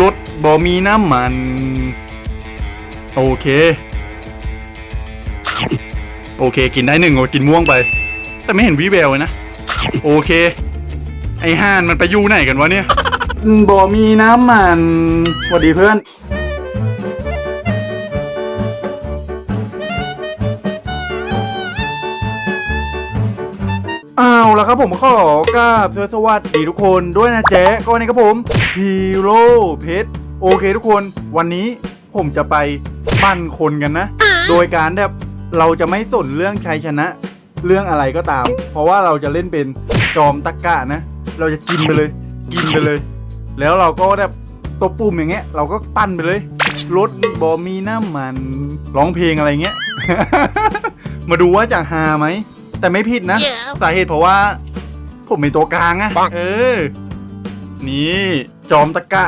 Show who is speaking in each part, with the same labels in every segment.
Speaker 1: รถบ่มีน้ำมัน โอเค โอเค กินได้หนึ่งกินม่วงไป แต่ไม่เห็นวิแววเลยนะ โอเค ไอห่านมันไปอยู่ไหนกันวะเนี่ยบ่มีน้ำมันสวัสดีเพื่อน อ้าวแล้วครับผมขอกราบสวัสดีทุกคนด้วยนะแจ๊ก็วันนี้ครับผมฮีโร่เพชรโอเคทุกคนวันนี้ผมจะไปปั้นคนกันนะ โดยการแบบเราจะไม่สนเรื่องชัยชนะ เรื่องอะไรก็ตาม เพราะว่าเราจะเล่นเป็นจอมตะกะนะ เราจะกินไปเลย กินไปเลย แล้วเราก็แบบตัวปุ่มอย่างเงี้ย เราก็ปั้นไปเลยรถบอมีน้ำมันร้องเพลงอะไรเงี้ย มาดูว่าจะฮาไหม แต่ไม่ผิดนะ
Speaker 2: Yeah.
Speaker 1: สาเหตุเพราะว่า ผมเป็นตัวกลางอะเออ นี่จอมตะกะ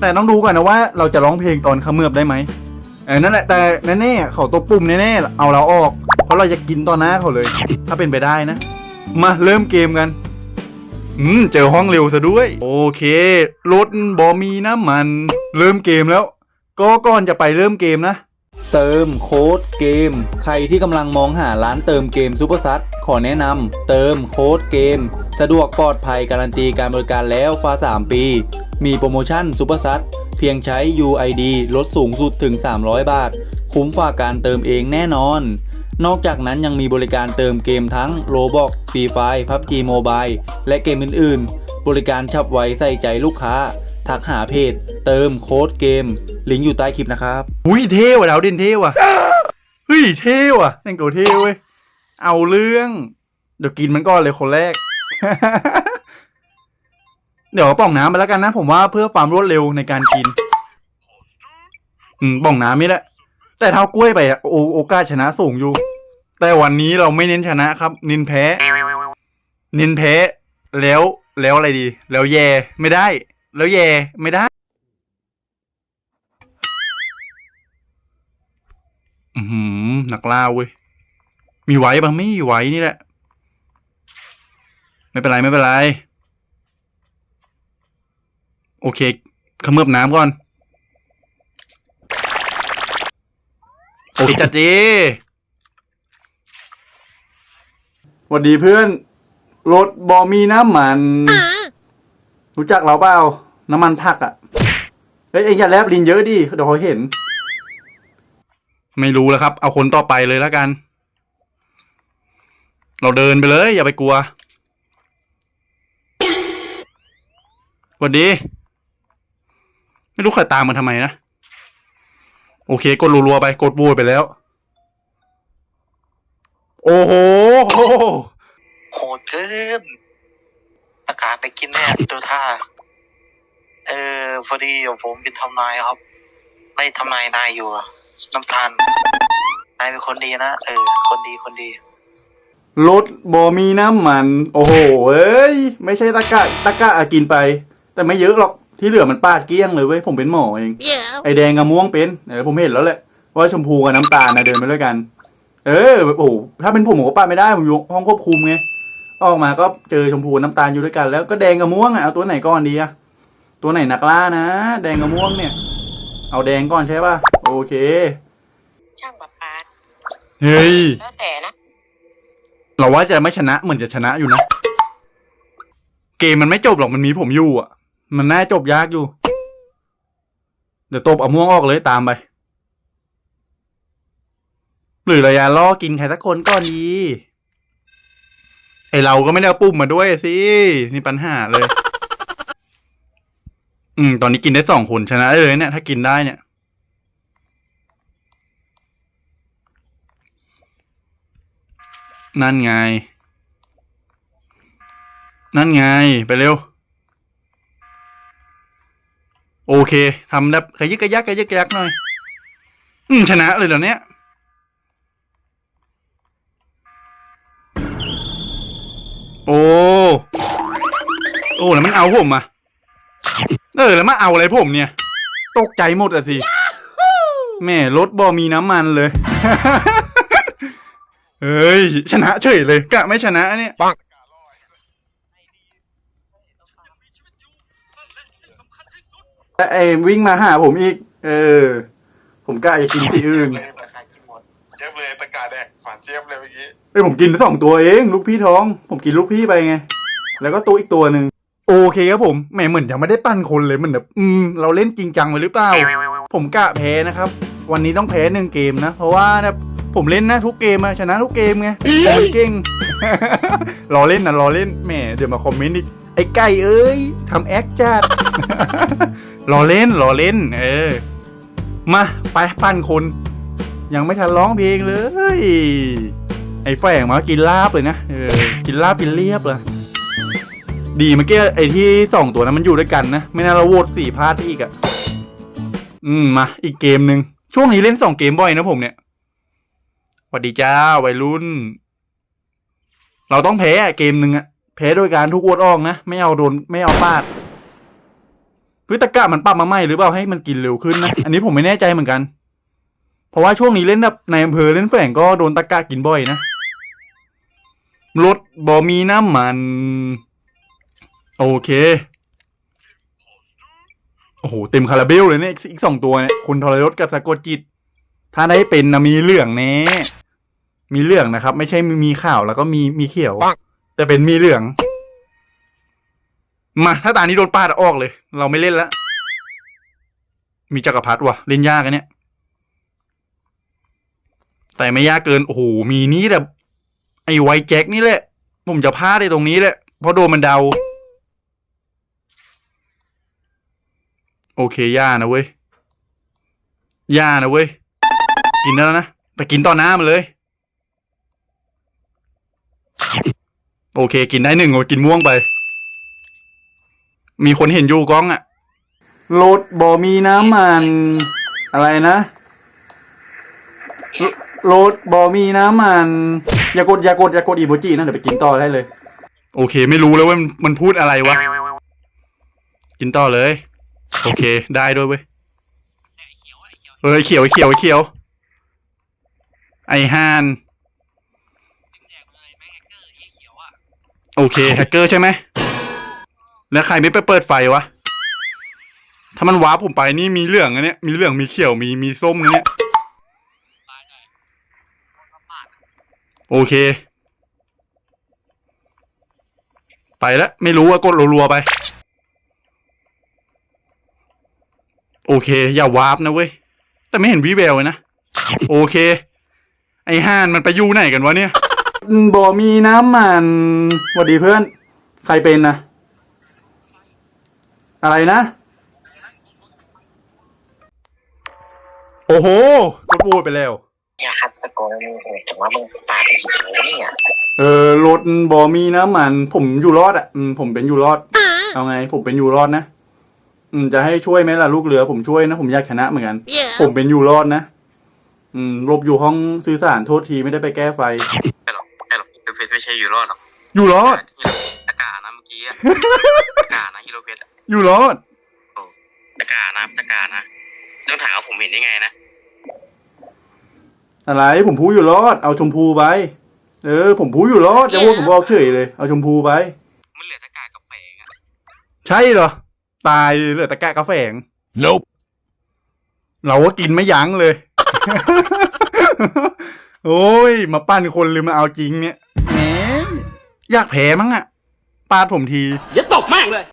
Speaker 1: แต่ต้องดูก่อนนะว่าเราจะร้องเพลงตอนเขมือบได้ไหมเออนั่นแหละแต่แน่ๆเขาตัวปุ่มแน่ๆเอาเราออก เพราะเราจะกินต่อหน้าเขาเลย ถ้าเป็นไปได้นะ มาเริ่มเกมกันอืมเจอห้องเร็วซะด้วย โอเครถบอมีน้ำมัน เริ่มเกมแล้ว ก็ก่อนจะไปเริ่มเกมนะ
Speaker 3: เติมโค้ดเกม ใครที่กำลังมองหาร้านเติมเกมซูเปอร์ซัขอแนะนำเติมโค้ดเกม สะดวกปลอดภัยการันตีการบริการแล้วฟ้า 3 ปี มีโปรโมชั่นซูเปอร์ซัเพียงใช้ UID ลดสูงสุดถึง 300 บาท คุ้มฝ่าการเติมเองแน่นอน นอกจากนั้นยังมีบริการเติมเกมทั้ง Roblox Free Fire PUBG Mobile และเกมอื่น ๆ บริการฉับไวใส่ใจลูกค้า ทักหาเพจ เติมโค้ดเกม ลิงก์อยู่ใต้คลิปนะครับ
Speaker 1: อุ้ยเท่ว่ะดาวเด่นเท่ว่ะเฮ้ยเท่ว่ะแต่งตัวเท่เว้ยเอาเรื่องเดี๋ยวกินมันก่อนเลยคนแรก เดี๋ยวป่องน้ำไปแล้วกันนะ ผมว่าเพื่อความรวดเร็วในการกิน อืมป่องน้ำนี่แหละแต่เท้ากล้วยไปอะโอโอกาสชนะสูงอยู่ แต่วันนี้เราไม่เน้นชนะครับ เน้นแพ้ เน้นแพ้ แล้วแล้วอะไรดี แล้วแย่ไม่ได้ แล้วแย่ไม่ได้ อือหือหนักล่าเว้ย มีไว้บ้างไม่มีไว้นี่แหละ ไม่เป็นไรไม่เป็นไร โอเคเขมือบน้ำก่อน โอเคจัดดีสวัสดีเพื่อน รถบอมีน้ำมัน รู้จักเราเปล่า น้ำมันผักอะ่ะเฮ้ยเอ็งอย่าแลบลินเยอะดิเดี๋ยวเขาเห็น ไม่รู้แล้วครับ เอาคนต่อไปเลยแล้วกัน เราเดินไปเลย อย่าไปกลัวสวัสดี ไม่รู้ใครตามมาทำไมนะ โอเค กดรัวๆไป กดบูดไปแล้ว โอ้โห
Speaker 4: โหดเกินอากาศได้กินแน่ดูท่า เออพอดีผมเป็นทำนายครับ ไม่ทำนายนายอยู่อะน้ำตาลนายเป็นคนดีนะเออ คนดีคนดี
Speaker 1: รถบอมีน้ำมัน โอ้โหเอ้ย ไม่ใช่ตะกะตะกะอะกินไป แต่ไม่เยอะหรอกที่เหลือมันปาดเกลี้ยงเลยเว้ยผมเป็นหมอเอง
Speaker 2: Yeah.
Speaker 1: ไอแดงกับม่วงเป็นเออผมเห็นแล้วแหละว่าชมพูกับน้ำตาลนะเดินไปด้วยกัน เออโอ้โหถ้าเป็นผมผมก็ปาดไม่ได้ผมอยู่ห้องควบคุมไงออกมาก็เจอชมพูกับน้ำตาลอยู่ด้วยกัน แล้วก็แดงกับม่วงอะเอาตัวไหนก่อนดีอะ ตัวไหนนักล่านะ แดงกับม่วงเนี่ย เอาแดงก่อนใช่ป่ะ โอเค
Speaker 5: ช่างปะปา
Speaker 1: เฮ้ย
Speaker 5: แล้วแต่นะ
Speaker 1: เราว่าจะไม่ชนะเหมือนจะชนะอยู่นะ เกมมันไม่จบหรอกมันมีผมอยู่อะ มันน่าจบยากอยู่ เดี๋ยวตบเอาม่วงออกเลยตามไป หรือระยะล่อกินใครสักคนก่อนดีไอเราก็ไม่ได้เอาปุ่มมาด้วยสิ นี่ปัญหาเลย อืม ตอนนี้กินได้สองคนชนะได้เลยเนี่ย ถ้ากินได้เนี่ย นั่นไง นั่นไง ไปเร็ว โอเคทำแบบขยึกกระยักกระยึกกระยักหน่อย อืม ชนะเลยเหรอเนี้ยโอ้ โอ้ แล้วมันเอาผมอะ เออแล้วมาเอาอะไรผมเนี่ย ตกใจหมดอะสิแม่รถบอมีน้ำมันเลย เฮ้ย ชนะเฉยเลยกะไม่ชนะเนี่ย
Speaker 4: เไอ้
Speaker 1: วิ่งมาหาผมอีก เออ ผมกล้าจะกินที่อื่น
Speaker 4: เลยตะกากินหมด
Speaker 2: เจี๊ยบเลยตะกาแดกฝานเจี๊ยบเลยเมื่อกี้
Speaker 1: ไอ้ยผมกินสองตัวเอง ลูกพี่ท้อง ผมกินลูกพี่ไปไง แล้วก็ตัวอีกตัวหนึ่ง โอเคครับผมแหมเหมือนยังไม่ได้ปั้นคนเลยเหมันแบบอืมเราเล่นจริงจังไปหรือเปล่า ผมกะแพ้นะครับ วันนี้ต้องแพ้หนึ่งเกมนะ เพราะว่านะผมเล่นนะทุกเกมอะชนะทุกเกมไงผมไม่เก่งรอเล่นนะรอเล่นแหมเดี๋ยวมาคอมเมนต์อีกไอ้ไก่เอ้ยทำแอคจัดรอเล่นรอเล่น เออ มาไปปั้นคน ยังไม่ทันร้องเพลงเลย ไอ้แฝงมากินลาบเลยนะเออกินลาบกินเรียบเลย ดีเมื่อกี้ไอ้ที่สองตัวนั้นมันอยู่ด้วยกันนะ ไม่น่าเราโหวตสี่พลาดอีกอะอืมมา อีกเกมหนึ่งช่วงนี้เล่นสองเกมบ่อยนะผมเนี่ยสวัสดีจ้าวัยรุ่น เราต้องแพ้เกมหนึ่งอะแพ้โดยการทุกโวตออกนะ ไม่เอาโดนไม่เอาพลาดพฤตกะมันปรับมาใหม่หรือเปล่าให้มันกินเร็วขึ้นนะ อันนี้ผมไม่แน่ใจเหมือนกัน เพราะว่าช่วงนี้เล่นแบบในอำเภอเล่นแฝงก็โดนตะกะกินบ่อยนะรถบอมีน้ำมัน โอเค โอ้โห เต็มคาราเบลเลยเนี่ย อีกสองตัวเนี่ย คุณทรยศกับสะกดจิต ถ้าได้เป็นนะมีเหลืองแน่มีเหลืองนะครับ ไม่ใช่มีมีข่าวแล้วก็มีมีเขียว แต่เป็นมีเหลือง มา ถ้าตานี้โดนปาดออกเลย เราไม่เล่นละ มีจักรพรรดิว่ะ เล่นยากอันเนี้ยแต่ไม่ยากเกิน โอ้โห มีนี้แบบไอ้ไวแจ็คนี่แหละ ผมจะพลาดในตรงนี้แหละ เพราะโดนมันเดา โอเคย่านะเว้ยย่านะเว้ย กินได้แล้วนะ แต่กินต่อหน้ามันเลย โอเค กินได้หนึ่งโอ้ยกินม่วงไป มีคนเห็นอยู่กล้องอะรถบอมีน้ำมัน อะไรนะรถบอมีน้ำมัน อย่ากดอย่ากดอย่ากดอีโมจินะเดี๋ยวไปกินต่อได้เลย โอเค ไม่รู้แล้วว่ามันมันพูดอะไรวะ กินต่อเลย โอเค ได้ด้วยเว้ยเฮ้ยเขียวไอ้เขียวไอ้เขียว ไอฮานโอเคแฮกเกอร์ใช่ไหมแล้วใครไม่ไปเปิดไฟวะ ถ้ามันว้าร์ปผมไปนี่มีเหลืองอันเนี้ยมีเหลืองมีเขียวมีมีส้มอันเนี้ยโอเค ไปแล้วไม่รู้ว่ากดรัวๆไป โอเค อย่าวาร์ปนะเว้ย แต่ไม่เห็นวิแววเลยนะ โอเค ไอห่านมันไปอยู่ไหนกันวะเนี่ยบ่มีน้ำมันสวัสดีเพื่อน ใครเป็นนะ อะไรนะ โอ้โหกดโหวตไปแล้ว
Speaker 4: อย่าคัดตะโกนมึงโหดแต่ว่ามึงปาดไปกี่ตัวเนี่ย
Speaker 1: เออรถบอมีน้ำมัน ผมอยู่รอดอะอืมผมเป็นอยู่รอด เอาไง ผมเป็นอยู่รอดนะ อืมจะให้ช่วยไหมล่ะลูกเรือผมช่วยนะ ผมอยากชนะเหมือนกันผมเป็นอยู่รอดนะ อืมหลบอยู่ห้องสื่อสารโทษทีไม่ได้ไปแก้ไฟ
Speaker 2: ไม่หรอกไม่หรอกเพชรไม่ใช่อยู่รอดหรอก
Speaker 1: อยู่รอด
Speaker 2: ตะกานะเมื่อกี้อะตะกานะฮิโรเพชรอะ
Speaker 1: อยู่รอด
Speaker 2: ตะกานะตะกานะต้องถามว่าผมเห็นได้ไงนะ
Speaker 1: อะไร ผมพูดอยู่รอด เอาชมพูไป เออ ผมพูดอยู่รอดจะพูดผมบอกเฉยเลย เอาชมพูไป
Speaker 2: มันเหลือตะกากับแฝงอะ
Speaker 1: ใช่เหรอ ตายเหลือแต่แกะกาแฟง
Speaker 6: Nope.
Speaker 1: เราก็กินไม่ยั้งเลย โอ้ย มาปั้นคนหรือมาเอาจริงเนี่ยแหมอยากแพ้มั้งอะปาดผมที
Speaker 7: อย่าตบแม่งเลย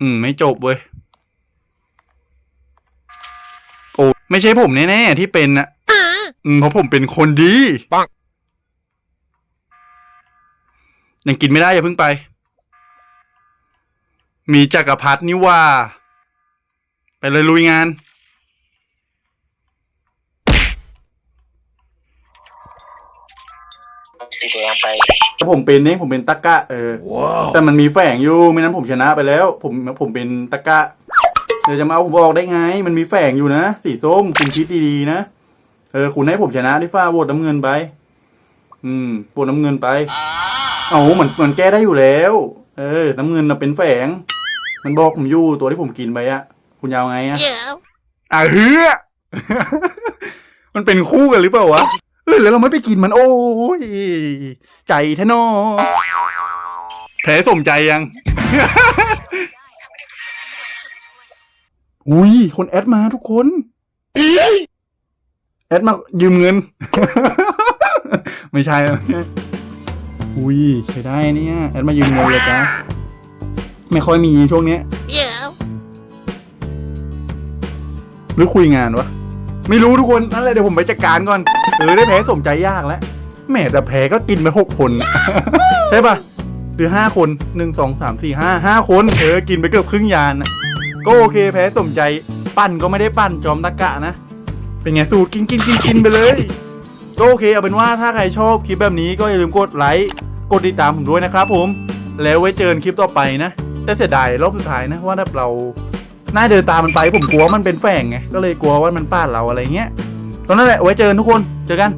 Speaker 1: อืม ไม่จบเว้ย โอ้ไม่ใช่ผมแน่ๆที่เป็นนะอืมเพราะผมเป็นคนดี
Speaker 6: ปัง
Speaker 1: ยังกินไม่ได้อย่าเพิ่งไป มีจักรพรรดินี่ว่า ไปเลยลุยงาน
Speaker 4: สีแดงไป
Speaker 1: แต่ผมเป็นเนี่ยผมเป็นตะกะเออ
Speaker 6: Wow.
Speaker 1: แต่มันมีแฝงอยู่ไม่นั้นผมชนะไปแล้ว ผมผมเป็นตะกะเดี๋ยวจะมาเอาผมออกได้ไง มันมีแฝงอยู่นะสีส้มคุณคิดดีๆนะเออคุณให้ผมชนะที่ฟ้าโหวตน้ำเงินไป อืมโหวตน้ำเงินไป เอาเหมือนเหมือนแก้ได้อยู่แล้ว เออ น้ำเงินน่ะเป็นแฝง มันบอกผมอยู่ตัวที่ผมกินไปอะคุณยาวไงอะอะเฮือมันเป็นคู่กันหรือเปล่าวะเออแล้วเราไม่ไปกินมันโอ้ยใจแท้นอแพ้สมใจยัง อุ้ยคนแอดมาทุกคนแอดมายืมเงิน ไม่ใช่นะอุ้ยใช้ได้เนี่ย แอดมายืมเงินเลยจ้ะ ไม่ค่อยมีช่วงเนี้ย
Speaker 5: เดี๋ยว
Speaker 1: หรือคุยงานวะ ไม่รู้ทุกคนนั่นแหละเดี๋ยวผมไปจัดการก่อนเออได้แพ้สมใจยากแล้วแหม่แต่แพ้ก็กินไปหกคนใช่ปะหรือห้าคนหนึ่งสองสามสี่ห้าห้าคนเออกินไปเกือบครึ่งยานนะก็โอเคแพ้สมใจปั้นก็ไม่ได้ปั้นจอมตะกะนะ เป็นไงสูตรกินกินกินกินไปเลยก็โอเคเอาเป็นว่าถ้าใครชอบคลิปแบบนี้ก็อย่าลืมกดไลค์กดติดตามผมด้วยนะครับผม แล้วไว้เจอกันคลิปต่อไปนะ แต่เสียดายรอบสุดท้ายนะว่าถ้าเราหน้าเดินตามมันไปผมกลัวมันเป็นแฝงไงก็เลยกลัวว่ามันป้าดเราอะไรเงี้ยตอนนั้นแหละไว้เจอกันทุกคนเจอกัน